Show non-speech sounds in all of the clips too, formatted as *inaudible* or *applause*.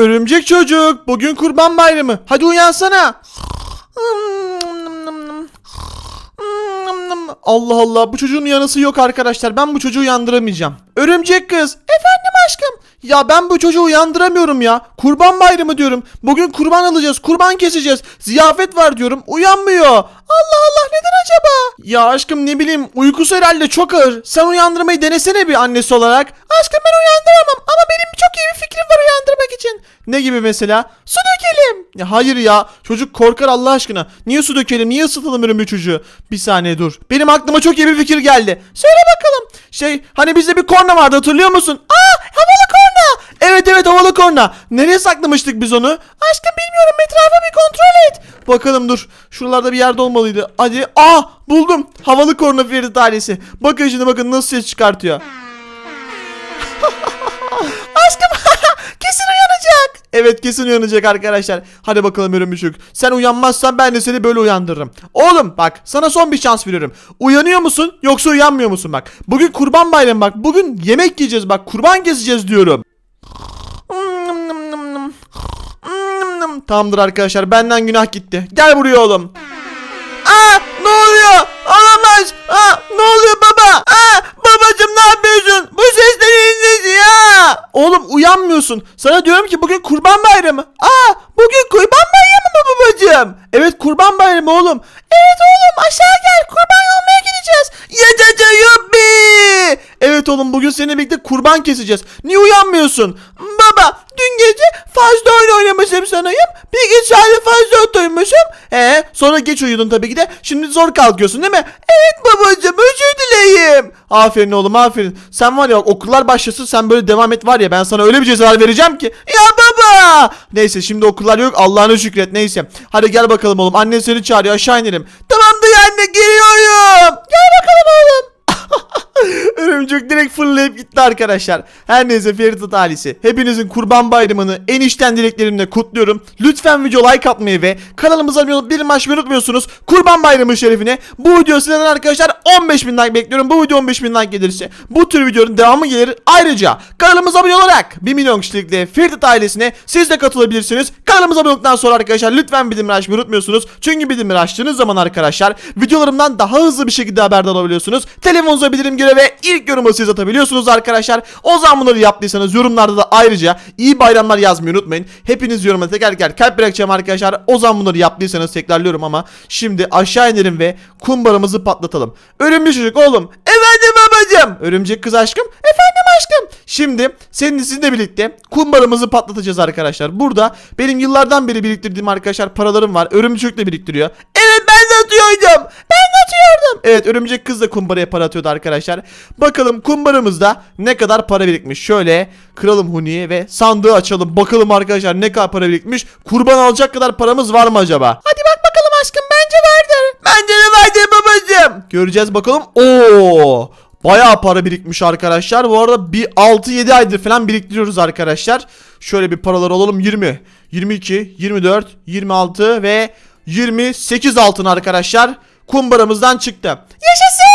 örümcek çocuk. Bugün kurban bayramı. Hadi uyansana. Allah Allah bu çocuğun uyanısı yok arkadaşlar. Ben bu çocuğu uyandıramayacağım. Örümcek kız. Efendim aşkım. Ya ben bu çocuğu uyandıramıyorum ya. Kurban bayramı diyorum. Bugün kurban alacağız. Kurban keseceğiz. Ziyafet var diyorum. Uyanmıyor. Allah Allah neden acaba? Ya aşkım ne bileyim uykusu herhalde çok ağır. Sen uyandırmayı denesene bir annesi olarak. Aşkım ben uyandıramam ama benim çok iyi bir fikrim var uyandırmak için. Ne gibi mesela? Su dökelim. Ya hayır ya. Çocuk korkar Allah aşkına. Niye su dökelim? Niye ısıtalım örümcek çocuğu? Bir saniye dur. Benim aklıma çok iyi bir fikir geldi. Söyle bakalım. Şey hani bizde bir korna vardı hatırlıyor musun? Aa havalı korna. Evet evet havalı korna. Nereye saklamıştık biz onu? Aşkım bilmiyorum etrafa bir kontrol et. Bakalım dur. Şuralarda bir yerde olmalıydı. Hadi. Aa buldum. Havalı korna Ferit ailesi. Bakın şimdi bakın nasıl ses çıkartıyor. *laughs* Aşkım *laughs* kesin uyanacak. Evet kesin uyanacak arkadaşlar. Hadi bakalım örümcük. Sen uyanmazsan ben de seni böyle uyandırırım. Oğlum bak sana son bir şans veriyorum. Uyanıyor musun yoksa uyanmıyor musun bak. Bugün kurban bayramı bak. Bugün yemek yiyeceğiz bak. Kurban keseceğiz diyorum. Tamamdır arkadaşlar benden günah gitti. Gel buraya oğlum. Aa ne oluyor? Olamaz. Aa ne oluyor baba? Aa babacım ne yapıyorsun? Bu ses neyin sesi ya? Oğlum uyanmıyorsun. Sana diyorum ki bugün kurban bayramı. Aa bugün kurban bayramı mı babacım? Evet kurban bayramı oğlum. Evet oğlum aşağı gel kurban almaya gideceğiz. Yaşasın yuppi. Evet oğlum bugün seninle birlikte kurban keseceğiz. Niye uyanmıyorsun? Baba dün gece fazla oyun oynamışım sanayım. Bilgisayarda fazla oturmuşum. He sonra geç uyudun tabii ki de. Şimdi zor kalkıyorsun değil mi? Evet babacığım özür dileyim. Aferin oğlum aferin. Sen var ya okullar başlasın sen böyle devam et var ya ben sana öyle bir ceza vereceğim ki. Ya baba. Neyse şimdi okullar yok Allah'ına şükret neyse. Hadi gel bakalım oğlum annen seni çağırıyor aşağı inelim. Tamamdır anne geliyorum. Gel bakalım oğlum. Örümcek direkt fırlayıp gitti arkadaşlar. Her neyse Ferit ailesi. Hepinizin kurban bayramını en içten dileklerimle kutluyorum. Lütfen video like atmayı ve kanalımıza abone olup bir maç unutmuyorsunuz. Kurban bayramı şerefine. Bu video sizden arkadaşlar 15 bin like bekliyorum. Bu video 15 bin like gelirse bu tür videonun devamı gelir. Ayrıca kanalımıza abone olarak 1 milyon kişilikle Ferit ailesine siz de katılabilirsiniz. Kanalımıza abone olduktan sonra arkadaşlar lütfen bildirimleri açmayı unutmuyorsunuz. Çünkü bildirimleri açtığınız zaman arkadaşlar videolarımdan daha hızlı bir şekilde haberdar olabiliyorsunuz. Telefonunuza bildirim göre ve ilk yorumu siz atabiliyorsunuz arkadaşlar. O zaman bunları yaptıysanız yorumlarda da ayrıca iyi bayramlar yazmayı unutmayın. Hepiniz yoruma teker teker kalp bırakacağım arkadaşlar. O zaman bunları yaptıysanız tekrarlıyorum ama şimdi aşağı inelim ve kumbaramızı patlatalım. Örümcek çocuk oğlum. Efendim babacım. Örümcek kız aşkım. Efendim aşkım. Şimdi senin sizinle birlikte kumbaramızı patlatacağız arkadaşlar. Burada benim yıllardan beri biriktirdiğim arkadaşlar paralarım var. Örümcek da biriktiriyor. Evet ben de atıyordum. Ben atıyordum. Evet örümcek kız da kumbaraya para atıyordu arkadaşlar. Bakalım kumbaramızda ne kadar para birikmiş. Şöyle kıralım Huni'yi ve sandığı açalım. Bakalım arkadaşlar ne kadar para birikmiş. Kurban alacak kadar paramız var mı acaba? Hadi bak bakalım aşkım bence vardır. Bence de vardır babacığım. Göreceğiz bakalım. Oo. Bayağı para birikmiş arkadaşlar. Bu arada bir 6-7 aydır falan biriktiriyoruz arkadaşlar. Şöyle bir paralar alalım 20, 22, 24, 26 ve 28 altın arkadaşlar. Kumbaramızdan çıktı. Yaşasın!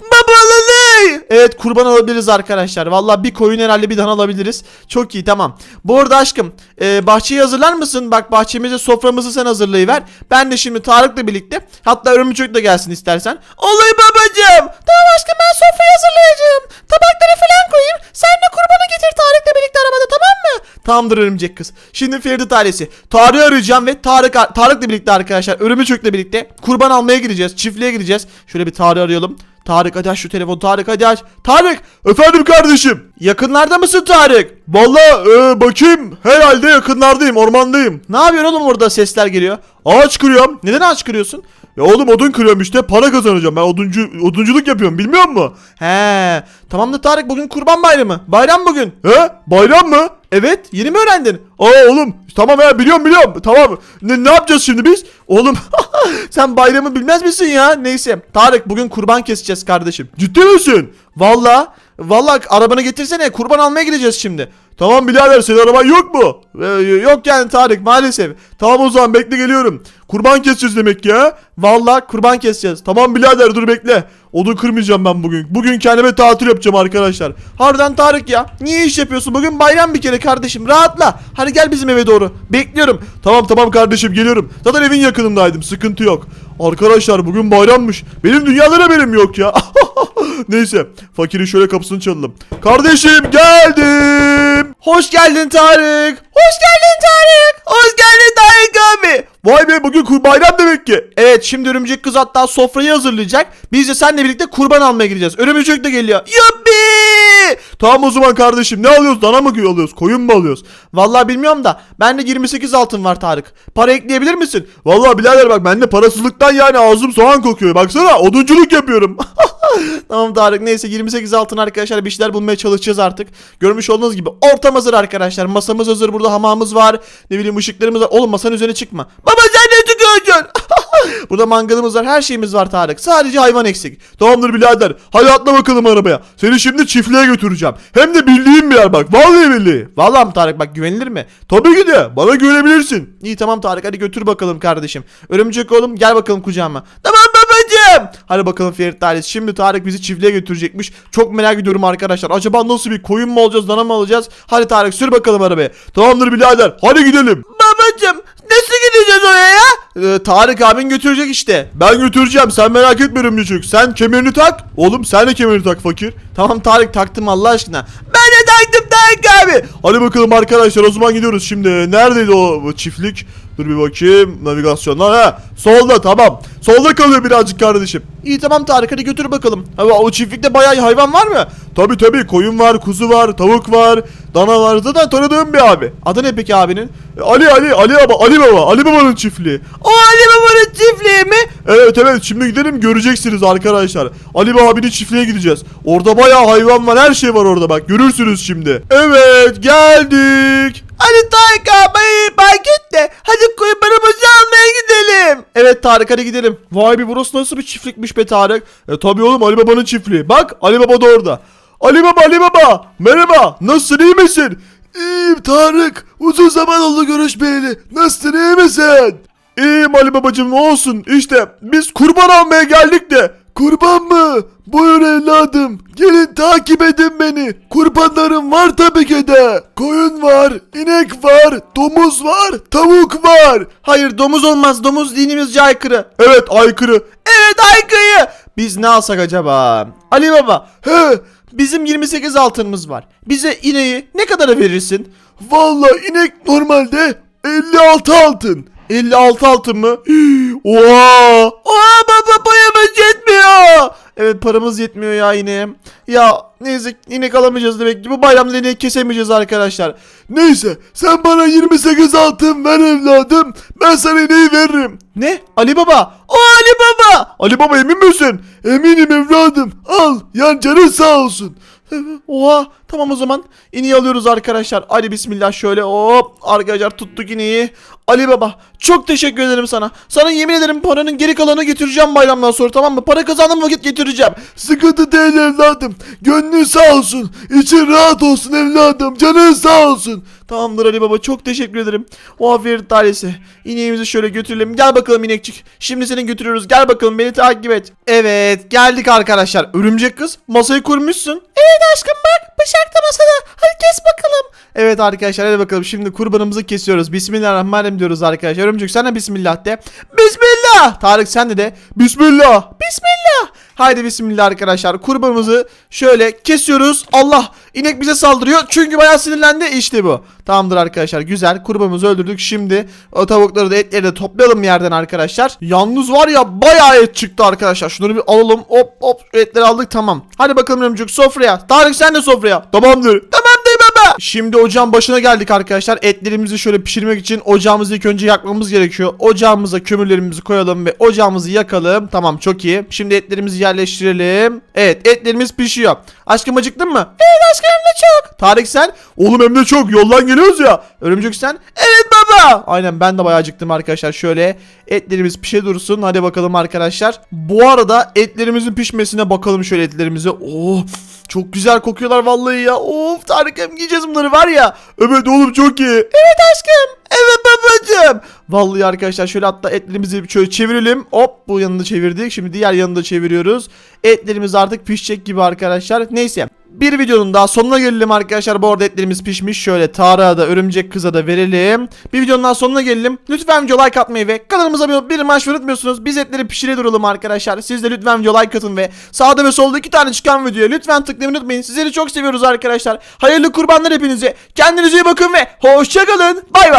Babalı! Evet kurban alabiliriz arkadaşlar. Vallahi bir koyun herhalde bir tane alabiliriz. Çok iyi tamam. Bu arada aşkım e, bahçeyi hazırlar mısın? Bak bahçemize soframızı sen hazırlayıver. Ben de şimdi Tarık'la birlikte hatta Örümcek de gelsin istersen. Olur babacığım. Tamam aşkım ben sofrayı hazırlayacağım. Tabakları falan koyayım. Sen de kurbanı getir Tarık'la birlikte arabada tamam mı? Tamamdır örümcek kız. Şimdi Ferit ailesi. Tarık'ı arayacağım ve Tarık Tarık'la birlikte arkadaşlar Örümcek'le birlikte kurban almaya gideceğiz. Çiftliğe gideceğiz. Şöyle bir Tarık'ı arayalım. Tarık hadi aç şu telefonu Tarık hadi aç. Tarık! Efendim kardeşim. Yakınlarda mısın Tarık? Valla e, bakayım herhalde yakınlardayım ormandayım. Ne yapıyorsun oğlum orada sesler geliyor? Ağaç kırıyorum. Neden ağaç kırıyorsun? Ya oğlum odun kırıyorum işte para kazanacağım ben oduncu odunculuk yapıyorum bilmiyor musun? He tamam da Tarık bugün kurban bayramı. Bayram bugün. He bayram mı? Evet yeni mi öğrendin? Aa oğlum tamam ya biliyorum biliyorum tamam. Ne, ne yapacağız şimdi biz? Oğlum *laughs* sen bayramı bilmez misin ya? Neyse Tarık bugün kurban keseceğiz kardeşim. Ciddi misin? Valla Valla arabanı getirsene kurban almaya gideceğiz şimdi. Tamam birader senin araban yok mu? Ee, yok yani Tarık maalesef. Tamam o zaman bekle geliyorum. Kurban keseceğiz demek ya. Vallahi kurban keseceğiz. Tamam birader dur bekle. Odun kırmayacağım ben bugün. Bugün kendime tatil yapacağım arkadaşlar. Harbiden Tarık ya. Niye iş yapıyorsun? Bugün bayram bir kere kardeşim. Rahatla. Hadi gel bizim eve doğru. Bekliyorum. Tamam tamam kardeşim geliyorum. Zaten evin yakınındaydım sıkıntı yok. Arkadaşlar bugün bayrammış. Benim dünyadan haberim yok ya. *laughs* Neyse fakirin şöyle kapısını çalalım. Kardeşim geldim. Hoş geldin Tarık. Hoş geldin Tarık. Hoş geldin Tarık abi. Vay be bugün kur bayram demek ki. Evet şimdi örümcek kız hatta sofrayı hazırlayacak. Biz de seninle birlikte kurban almaya gideceğiz. Örümcek de geliyor. Yuppi! Tamam o zaman kardeşim ne alıyoruz? Dana mı alıyoruz? Koyun mu alıyoruz? Vallahi bilmiyorum da bende 28 altın var Tarık. Para ekleyebilir misin? Vallahi birader bak bende parasızlıktan yani ağzım soğan kokuyor. Baksana odunculuk yapıyorum. *laughs* Tamam Tarık neyse 28 altın arkadaşlar bir şeyler bulmaya çalışacağız artık. Görmüş olduğunuz gibi ortam hazır arkadaşlar. Masamız hazır burada hamamımız var. Ne bileyim ışıklarımız var. Oğlum masanın üzerine çıkma. Baba sen ne çıkıyorsun? *laughs* burada mangalımız var her şeyimiz var Tarık. Sadece hayvan eksik. Tamamdır birader. Hadi atla bakalım arabaya. Seni şimdi çiftliğe götüreceğim. Hem de bildiğim bir yer bak. Vallahi billahi. Vallahi mi Tarık bak güvenilir mi? Tabii ki de. Bana güvenebilirsin. İyi tamam Tarık hadi götür bakalım kardeşim. Örümcek oğlum gel bakalım kucağıma. Tamam babacığım. Hadi bakalım Ferit ailesi. Şimdi Tarık bizi çiftliğe götürecekmiş. Çok merak ediyorum arkadaşlar. Acaba nasıl bir koyun mu alacağız dana mı alacağız? Hadi Tarık sür bakalım arabaya. Tamamdır birader. Hadi gidelim. Babacığım nasıl gideceğiz oraya ya? Ee, Tarık abin götürecek işte. Ben götüreceğim. Sen merak etme Örümcek. Sen kemerini tak. Oğlum sen de kemerini tak fakir. Tamam Tarık taktım Allah aşkına. Ben de taktım Tarık abi. Hadi bakalım arkadaşlar o zaman gidiyoruz şimdi. Neredeydi o çiftlik? Dur bir bakayım. Navigasyondan ha. Solda tamam. Solda kalıyor birazcık kardeşim. İyi tamam Tarık hadi götür bakalım. Ha, o çiftlikte bayağı hayvan var mı? Tabi tabi koyun var, kuzu var, tavuk var, dana var. Zaten tanıdığım bir abi. Adı ne peki abinin? E, Ali Ali Ali Baba Ali Baba Ali Baba'nın çiftliği. O Ali Baba'nın çiftliği mi? Evet evet şimdi gidelim göreceksiniz arkadaşlar. Ali Baba çiftliğe gideceğiz. Orada bayağı hayvan var her şey var orada bak görürsünüz şimdi. Evet geldik. Hadi Tarık abi paket de. Hadi kurbanımızı almaya gidelim. Evet Tarık hadi gidelim. Vay be burası nasıl bir çiftlikmiş be Tarık. E tabi oğlum Ali Baba'nın çiftliği. Bak Ali Baba da orada. Ali Baba Ali Baba merhaba nasılsın iyi misin? İyiyim Tarık uzun zaman oldu görüşmeyeli. Nasılsın iyi misin? İyiyim Ali Babacım ne olsun işte biz kurban almaya geldik de. Kurban mı? Buyur evladım. Gelin takip edin beni. Kurbanlarım var tabii ki de. Koyun var, inek var, domuz var, tavuk var. Hayır domuz olmaz. Domuz dinimizce aykırı. Evet aykırı. Evet aykırı. Biz ne alsak acaba? Ali Baba. He Bizim 28 altınımız var. Bize ineği ne kadara verirsin? Vallahi inek normalde 56 altın. 56 altın mı? *gasps* Oha! Aa baba paramız yetmiyor. Evet paramız yetmiyor ya yine. Ya neyse inek alamayacağız demek ki. Bu bayramda inek kesemeyeceğiz arkadaşlar. Neyse sen bana 28 altın ver evladım. Ben sana ineği veririm. Ne? Ali Baba. O Ali Baba. Ali baba emin misin? Eminim evladım. Al yan canın sağ olsun. Oha tamam o zaman ineği alıyoruz arkadaşlar. Hadi bismillah şöyle hop arkadaşlar tuttuk ineği. Ali Baba çok teşekkür ederim sana. Sana yemin ederim paranın geri kalanını getireceğim bayramdan sonra tamam mı? Para kazandığım vakit getireceğim. Sıkıntı değil evladım. Gönlün sağ olsun. İçin rahat olsun evladım. Canın sağ olsun. Tamamdır Ali Baba çok teşekkür ederim. O aferin tanesi. İneğimizi şöyle götürelim. Gel bakalım inekçik. Şimdi seni götürüyoruz. Gel bakalım beni takip et. Evet geldik arkadaşlar. Örümcek kız masayı kurmuşsun. Evet aşkım bak bıçak da masada. Hadi kes bakalım. Evet arkadaşlar hadi bakalım şimdi kurbanımızı kesiyoruz. Bismillahirrahmanirrahim diyoruz arkadaşlar. Örümcek sen de bismillah de. Bismillah. Tarık sen de de. Bismillah. Bismillah. Haydi bismillah arkadaşlar. Kurbanımızı şöyle kesiyoruz. Allah inek bize saldırıyor. Çünkü bayağı sinirlendi. İşte bu. Tamamdır arkadaşlar. Güzel. Kurbanımızı öldürdük. Şimdi o tavukları da etleri de toplayalım yerden arkadaşlar. Yalnız var ya bayağı et çıktı arkadaşlar. Şunları bir alalım. Hop hop etleri aldık. Tamam. Hadi bakalım Ömcük sofraya. Tarık sen de sofraya. Tamamdır. Baba. Şimdi ocağın başına geldik arkadaşlar. Etlerimizi şöyle pişirmek için ocağımızı ilk önce yakmamız gerekiyor. Ocağımıza kömürlerimizi koyalım ve ocağımızı yakalım. Tamam çok iyi. Şimdi etlerimizi yerleştirelim. Evet etlerimiz pişiyor. Aşkım acıktın mı? Evet aşkım hem de çok. Tarık sen? Oğlum hem de çok yoldan geliyoruz ya. Örümcek sen? Evet baba. Aynen ben de bayağı acıktım arkadaşlar. Şöyle etlerimiz pişe dursun. Hadi bakalım arkadaşlar. Bu arada etlerimizin pişmesine bakalım şöyle etlerimize. Oh çok güzel kokuyorlar vallahi ya. Of Tarık hem yiyeceğiz bunları var ya. Evet oğlum çok iyi. Evet aşkım. Evet babacığım. Vallahi arkadaşlar şöyle hatta etlerimizi şöyle çevirelim. Hop bu yanını çevirdik. Şimdi diğer yanını da çeviriyoruz. Etlerimiz artık pişecek gibi arkadaşlar. Neyse. Bir videonun daha sonuna gelelim arkadaşlar. Bu arada etlerimiz pişmiş. Şöyle Tarık'a da örümcek kıza da verelim. Bir videonun daha sonuna gelelim. Lütfen video like atmayı ve kanalımıza bir, bir maç unutmuyorsunuz. Biz etleri pişire duralım arkadaşlar. Siz de lütfen video like atın ve sağda ve solda iki tane çıkan videoya lütfen tıklamayı unutmayın. Sizleri çok seviyoruz arkadaşlar. Hayırlı kurbanlar hepinize. Kendinize iyi bakın ve hoşçakalın. Bay bay.